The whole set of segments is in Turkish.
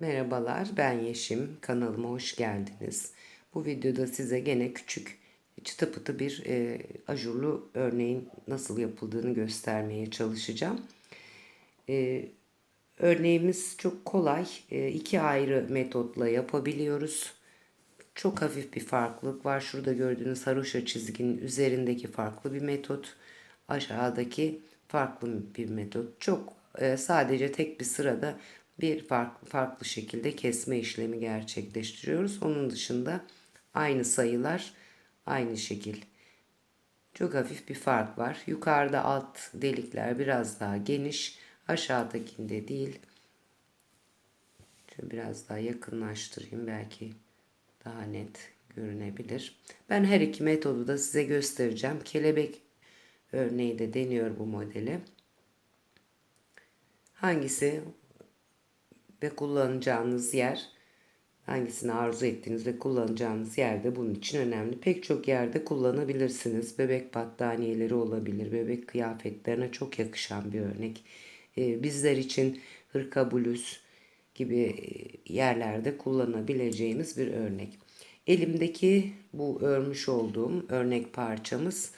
Merhabalar, ben Yeşim. Kanalıma hoş geldiniz. Bu videoda size gene küçük, çıtı pıtı bir e, ajurlu örneğin nasıl yapıldığını göstermeye çalışacağım. E, örneğimiz çok kolay. E, iki ayrı metotla yapabiliyoruz. Çok hafif bir farklılık var. Şurada gördüğünüz haroşa çizginin üzerindeki farklı bir metot. Aşağıdaki farklı bir metot. Çok e, sadece tek bir sırada bir farklı, farklı şekilde kesme işlemi gerçekleştiriyoruz. Onun dışında aynı sayılar, aynı şekil. Çok hafif bir fark var. Yukarıda alt delikler biraz daha geniş, aşağıdakinde değil. Şöyle biraz daha yakınlaştırayım belki daha net görünebilir. Ben her iki metodu da size göstereceğim. Kelebek örneği de deniyor bu modeli. Hangisi ve kullanacağınız yer hangisini arzu ettiğiniz ve kullanacağınız yerde bunun için önemli. Pek çok yerde kullanabilirsiniz. Bebek battaniyeleri olabilir. Bebek kıyafetlerine çok yakışan bir örnek. Ee, bizler için hırka bluz gibi e, yerlerde kullanabileceğimiz bir örnek. Elimdeki bu örmüş olduğum örnek parçamız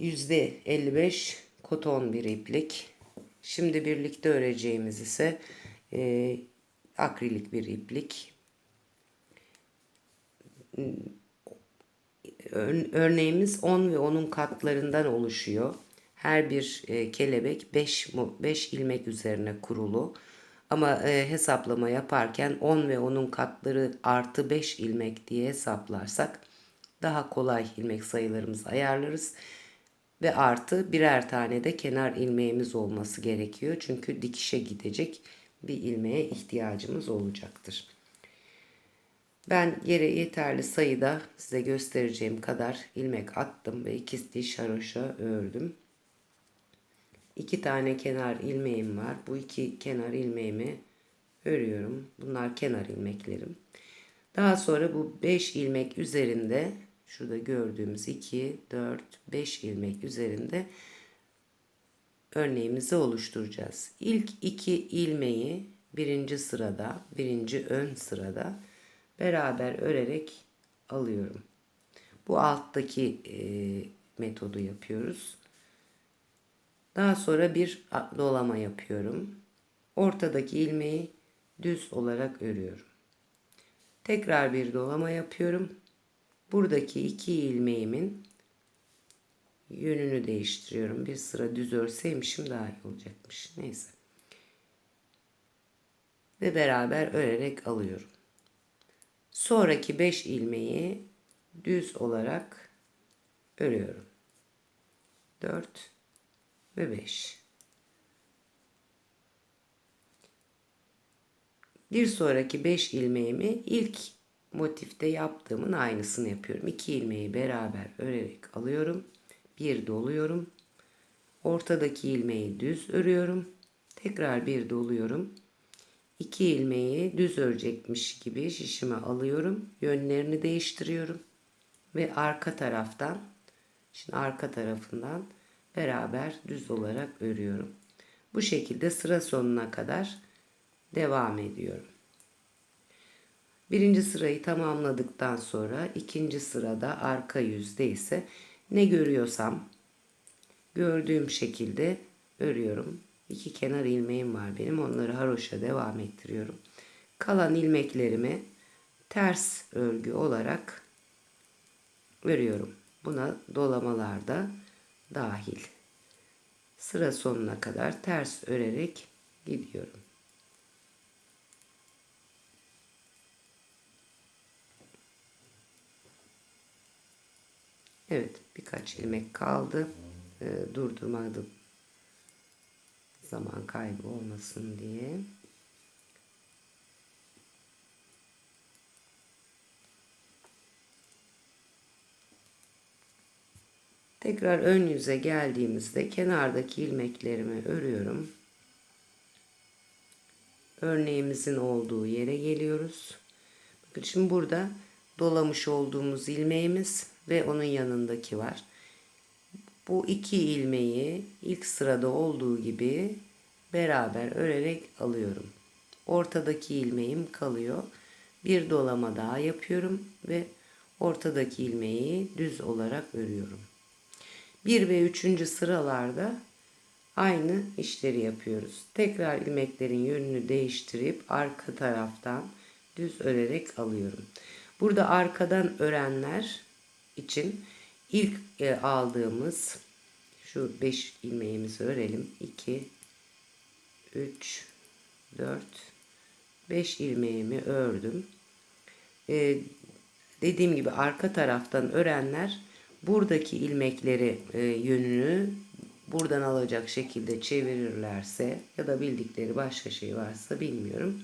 %55 koton bir iplik. Şimdi birlikte öreceğimiz ise e, akrilik bir iplik. Örneğimiz 10 ve onun katlarından oluşuyor. Her bir e, kelebek 5 5 ilmek üzerine kurulu. Ama e, hesaplama yaparken 10 ve onun katları artı 5 ilmek diye hesaplarsak daha kolay ilmek sayılarımızı ayarlarız ve artı birer tane de kenar ilmeğimiz olması gerekiyor. Çünkü dikişe gidecek bir ilmeğe ihtiyacımız olacaktır. Ben yere yeterli sayıda size göstereceğim kadar ilmek attım ve iki diş haroşa ördüm. İki tane kenar ilmeğim var. Bu iki kenar ilmeğimi örüyorum. Bunlar kenar ilmeklerim. Daha sonra bu 5 ilmek üzerinde şurada gördüğümüz 2, 4, 5 ilmek üzerinde örneğimizi oluşturacağız. İlk iki ilmeği birinci sırada, birinci ön sırada beraber örerek alıyorum. Bu alttaki e, metodu yapıyoruz. Daha sonra bir dolama yapıyorum. Ortadaki ilmeği düz olarak örüyorum. Tekrar bir dolama yapıyorum buradaki iki ilmeğimin yönünü değiştiriyorum. Bir sıra düz örseymişim daha iyi olacakmış. Neyse. Ve beraber örerek alıyorum. Sonraki 5 ilmeği düz olarak örüyorum. 4 ve 5. Bir sonraki 5 ilmeğimi ilk motifte yaptığımın aynısını yapıyorum. İki ilmeği beraber örerek alıyorum. Bir doluyorum. Ortadaki ilmeği düz örüyorum. Tekrar bir doluyorum. İki ilmeği düz örecekmiş gibi şişime alıyorum. Yönlerini değiştiriyorum. Ve arka taraftan şimdi arka tarafından beraber düz olarak örüyorum. Bu şekilde sıra sonuna kadar devam ediyorum. Birinci sırayı tamamladıktan sonra ikinci sırada arka yüzde ise ne görüyorsam gördüğüm şekilde örüyorum. İki kenar ilmeğim var benim. Onları haroşa devam ettiriyorum. Kalan ilmeklerimi ters örgü olarak örüyorum. Buna dolamalar da dahil. Sıra sonuna kadar ters örerek gidiyorum. Evet birkaç ilmek kaldı. E, durdurmadım. Zaman kaybı olmasın diye. Tekrar ön yüze geldiğimizde kenardaki ilmeklerimi örüyorum. Örneğimizin olduğu yere geliyoruz. Bakın şimdi burada dolamış olduğumuz ilmeğimiz ve onun yanındaki var. Bu iki ilmeği ilk sırada olduğu gibi beraber örerek alıyorum. Ortadaki ilmeğim kalıyor. Bir dolama daha yapıyorum ve ortadaki ilmeği düz olarak örüyorum. 1 ve 3. sıralarda aynı işleri yapıyoruz. Tekrar ilmeklerin yönünü değiştirip arka taraftan düz örerek alıyorum. Burada arkadan örenler için ilk e, aldığımız şu 5 ilmeğimizi örelim. 2 3 4 5 ilmeğimi ördüm. Ee, dediğim gibi arka taraftan örenler buradaki ilmekleri e, yönünü buradan alacak şekilde çevirirlerse ya da bildikleri başka şey varsa bilmiyorum.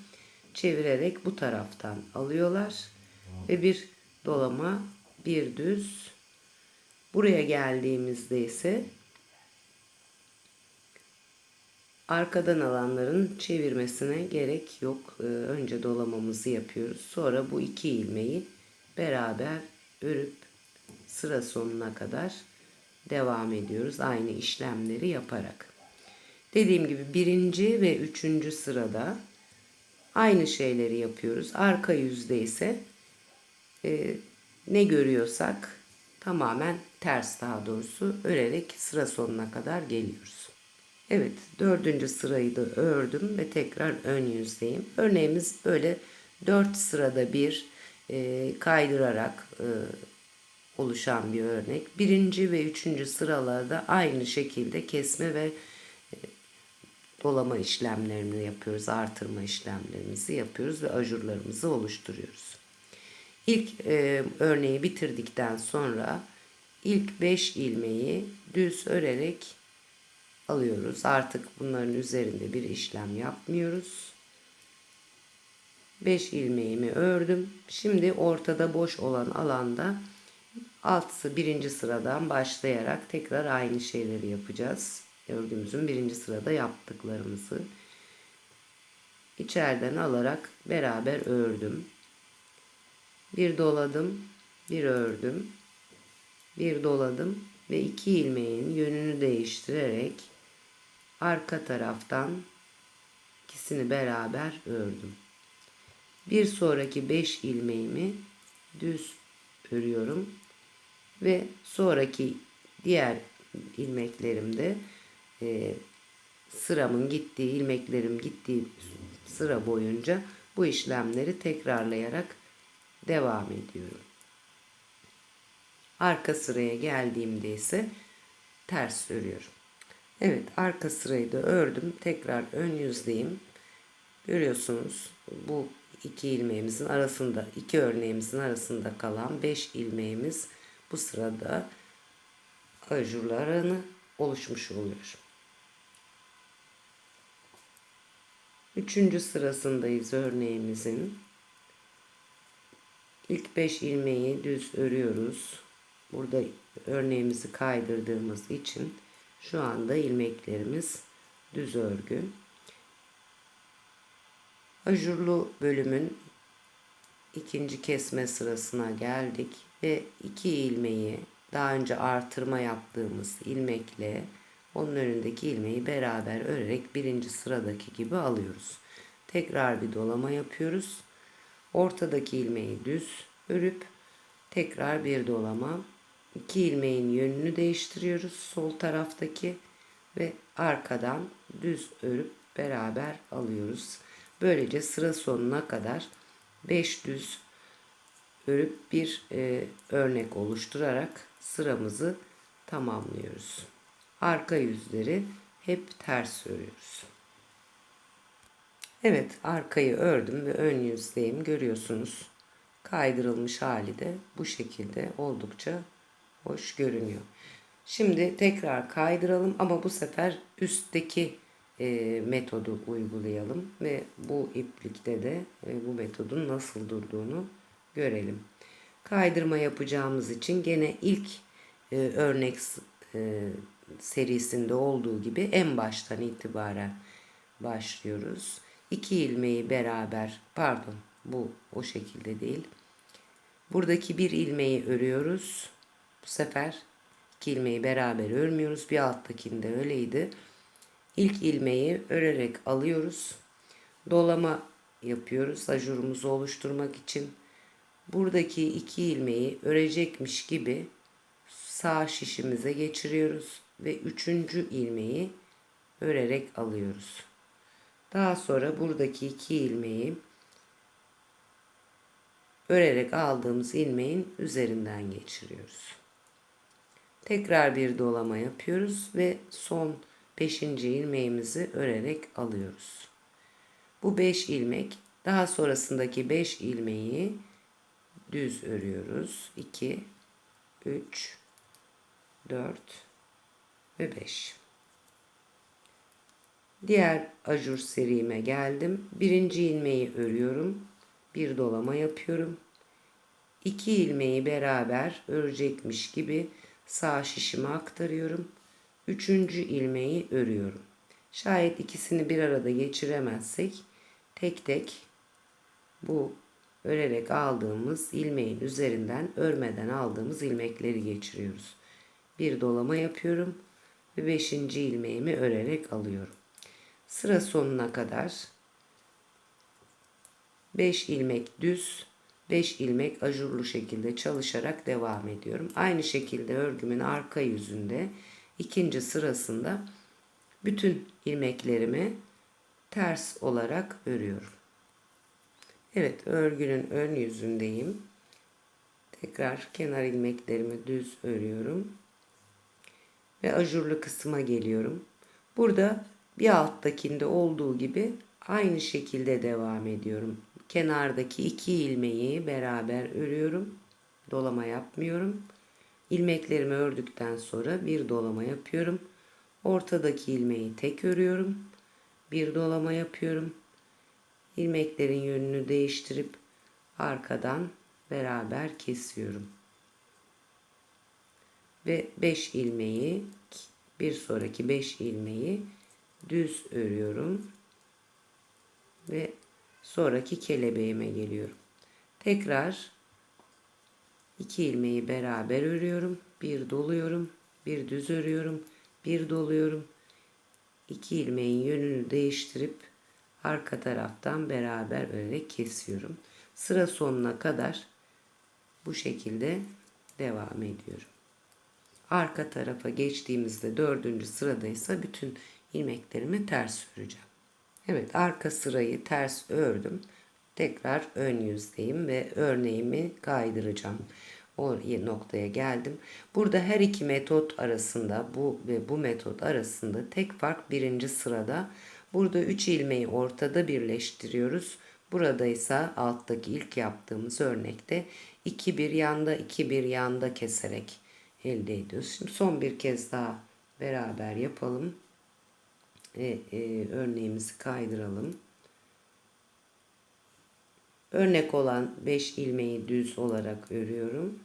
Çevirerek bu taraftan alıyorlar ve bir dolama bir düz buraya geldiğimizde ise arkadan alanların çevirmesine gerek yok. Ee, önce dolamamızı yapıyoruz. Sonra bu iki ilmeği beraber örüp sıra sonuna kadar devam ediyoruz. Aynı işlemleri yaparak. Dediğim gibi birinci ve üçüncü sırada aynı şeyleri yapıyoruz. Arka yüzde ise e, ne görüyorsak tamamen ters daha doğrusu örerek sıra sonuna kadar geliyoruz. Evet dördüncü sırayı da ördüm ve tekrar ön yüzdeyim. Örneğimiz böyle dört sırada bir e, kaydırarak e, oluşan bir örnek. Birinci ve üçüncü sıralarda aynı şekilde kesme ve e, dolama işlemlerini yapıyoruz. Artırma işlemlerimizi yapıyoruz ve ajurlarımızı oluşturuyoruz. İlk e, örneği bitirdikten sonra ilk 5 ilmeği düz örerek alıyoruz. Artık bunların üzerinde bir işlem yapmıyoruz. 5 ilmeğimi ördüm. Şimdi ortada boş olan alanda altı birinci sıradan başlayarak tekrar aynı şeyleri yapacağız. Örgümüzün birinci sırada yaptıklarımızı içeriden alarak beraber ördüm. Bir doladım, bir ördüm, bir doladım ve iki ilmeğin yönünü değiştirerek arka taraftan ikisini beraber ördüm. Bir sonraki 5 ilmeğimi düz örüyorum ve sonraki diğer ilmeklerimde e, sıramın gittiği ilmeklerim gittiği sıra boyunca bu işlemleri tekrarlayarak devam ediyorum. Arka sıraya geldiğimde ise ters örüyorum. Evet arka sırayı da ördüm. Tekrar ön yüzdeyim. Görüyorsunuz bu iki ilmeğimizin arasında iki örneğimizin arasında kalan 5 ilmeğimiz bu sırada ajurlarını oluşmuş oluyor. Üçüncü sırasındayız örneğimizin. İlk 5 ilmeği düz örüyoruz. Burada örneğimizi kaydırdığımız için şu anda ilmeklerimiz düz örgü. Ajurlu bölümün ikinci kesme sırasına geldik ve iki ilmeği daha önce artırma yaptığımız ilmekle onun önündeki ilmeği beraber örerek birinci sıradaki gibi alıyoruz. Tekrar bir dolama yapıyoruz. Ortadaki ilmeği düz örüp tekrar bir dolama. iki ilmeğin yönünü değiştiriyoruz sol taraftaki ve arkadan düz örüp beraber alıyoruz. Böylece sıra sonuna kadar 5 düz örüp bir e, örnek oluşturarak sıramızı tamamlıyoruz. Arka yüzleri hep ters örüyoruz. Evet arkayı ördüm ve ön yüzdeyim görüyorsunuz. Kaydırılmış hali de bu şekilde oldukça hoş görünüyor. Şimdi tekrar kaydıralım ama bu sefer üstteki e, metodu uygulayalım ve bu iplikte de e, bu metodun nasıl durduğunu görelim. Kaydırma yapacağımız için gene ilk e, örnek e, serisinde olduğu gibi en baştan itibaren başlıyoruz. İki ilmeği beraber pardon bu o şekilde değil. Buradaki bir ilmeği örüyoruz. Bu sefer iki ilmeği beraber örmüyoruz. Bir alttakinde öyleydi. İlk ilmeği örerek alıyoruz. dolama yapıyoruz ajurumuzu oluşturmak için. Buradaki iki ilmeği örecekmiş gibi sağ şişimize geçiriyoruz ve üçüncü ilmeği örerek alıyoruz. Daha sonra buradaki iki ilmeği örerek aldığımız ilmeğin üzerinden geçiriyoruz. Tekrar bir dolama yapıyoruz ve son 5. ilmeğimizi örerek alıyoruz. Bu 5 ilmek daha sonrasındaki 5 ilmeği düz örüyoruz. 2 3 4 ve 5. Diğer ajur serime geldim. Birinci ilmeği örüyorum. Bir dolama yapıyorum. İki ilmeği beraber örecekmiş gibi sağ şişime aktarıyorum. Üçüncü ilmeği örüyorum. Şayet ikisini bir arada geçiremezsek tek tek bu örerek aldığımız ilmeğin üzerinden örmeden aldığımız ilmekleri geçiriyoruz. Bir dolama yapıyorum ve beşinci ilmeğimi örerek alıyorum. Sıra sonuna kadar 5 ilmek düz, 5 ilmek ajurlu şekilde çalışarak devam ediyorum. Aynı şekilde örgümün arka yüzünde ikinci sırasında bütün ilmeklerimi ters olarak örüyorum. Evet örgünün ön yüzündeyim. Tekrar kenar ilmeklerimi düz örüyorum. Ve ajurlu kısma geliyorum. Burada bir alttakinde olduğu gibi aynı şekilde devam ediyorum. Kenardaki iki ilmeği beraber örüyorum. Dolama yapmıyorum. İlmeklerimi ördükten sonra bir dolama yapıyorum. Ortadaki ilmeği tek örüyorum. Bir dolama yapıyorum. İlmeklerin yönünü değiştirip arkadan beraber kesiyorum. Ve 5 ilmeği bir sonraki 5 ilmeği düz örüyorum ve sonraki kelebeğime geliyorum. Tekrar iki ilmeği beraber örüyorum. Bir doluyorum, bir düz örüyorum, bir doluyorum. İki ilmeğin yönünü değiştirip arka taraftan beraber örerek kesiyorum. Sıra sonuna kadar bu şekilde devam ediyorum. Arka tarafa geçtiğimizde dördüncü sıradaysa bütün ilmeklerimi ters öreceğim. Evet arka sırayı ters ördüm. Tekrar ön yüzdeyim ve örneğimi kaydıracağım. O noktaya geldim. Burada her iki metot arasında bu ve bu metot arasında tek fark birinci sırada. Burada 3 ilmeği ortada birleştiriyoruz. Burada ise alttaki ilk yaptığımız örnekte 2 bir yanda 2 bir yanda keserek elde ediyoruz. Şimdi son bir kez daha beraber yapalım ve e, örneğimizi kaydıralım. Örnek olan 5 ilmeği düz olarak örüyorum.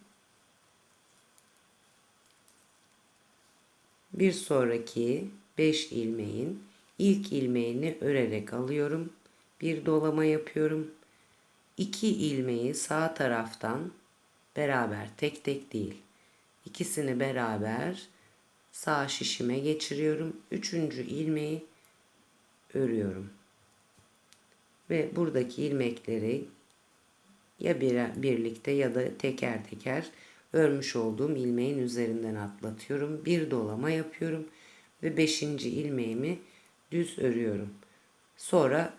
Bir sonraki 5 ilmeğin ilk ilmeğini örerek alıyorum. Bir dolama yapıyorum. 2 ilmeği sağ taraftan beraber tek tek değil. İkisini beraber sağ şişime geçiriyorum. Üçüncü ilmeği örüyorum. Ve buradaki ilmekleri ya bir, birlikte ya da teker teker örmüş olduğum ilmeğin üzerinden atlatıyorum. Bir dolama yapıyorum ve beşinci ilmeğimi düz örüyorum. Sonra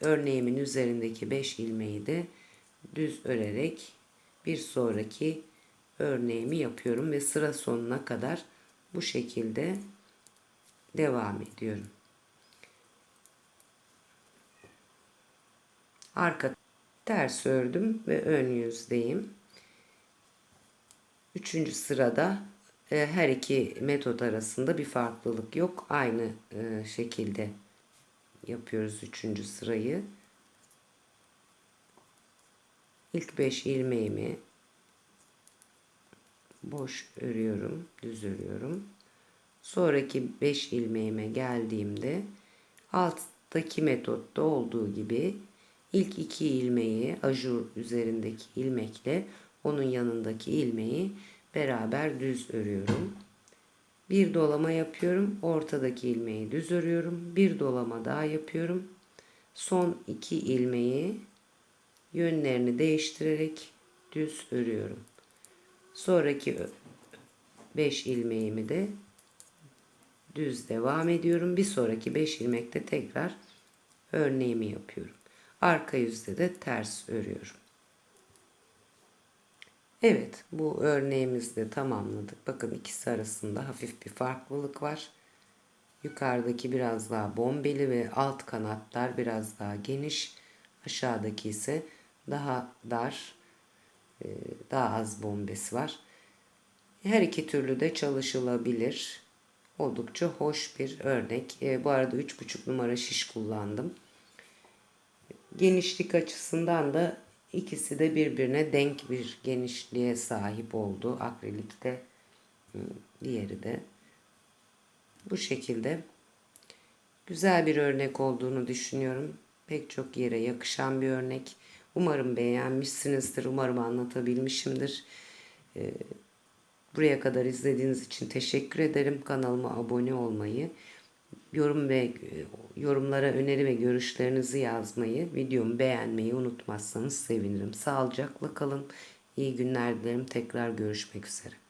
örneğimin üzerindeki beş ilmeği de düz örerek bir sonraki örneğimi yapıyorum ve sıra sonuna kadar bu şekilde devam ediyorum. Arka ters ördüm ve ön yüzdeyim. Üçüncü sırada e, her iki metot arasında bir farklılık yok. Aynı e, şekilde yapıyoruz üçüncü sırayı. İlk beş ilmeğimi boş örüyorum, düz örüyorum. Sonraki 5 ilmeğime geldiğimde alttaki metotta olduğu gibi ilk iki ilmeği ajur üzerindeki ilmekle onun yanındaki ilmeği beraber düz örüyorum. Bir dolama yapıyorum. Ortadaki ilmeği düz örüyorum. Bir dolama daha yapıyorum. son iki ilmeği yönlerini değiştirerek düz örüyorum. Sonraki 5 ilmeğimi de düz devam ediyorum. Bir sonraki 5 ilmekte tekrar örneğimi yapıyorum. Arka yüzde de ters örüyorum. Evet bu örneğimizi de tamamladık. Bakın ikisi arasında hafif bir farklılık var. Yukarıdaki biraz daha bombeli ve alt kanatlar biraz daha geniş. Aşağıdaki ise daha dar, daha az bombesi var. Her iki türlü de çalışılabilir. Oldukça hoş bir örnek. E, bu arada 3,5 numara şiş kullandım. Genişlik açısından da ikisi de birbirine denk bir genişliğe sahip oldu. Akrilikte diğeri de bu şekilde güzel bir örnek olduğunu düşünüyorum. Pek çok yere yakışan bir örnek. Umarım beğenmişsinizdir. Umarım anlatabilmişimdir. Ee, buraya kadar izlediğiniz için teşekkür ederim. Kanalıma abone olmayı, yorum ve yorumlara öneri ve görüşlerinizi yazmayı, videomu beğenmeyi unutmazsanız sevinirim. Sağlıcakla kalın. İyi günler dilerim. Tekrar görüşmek üzere.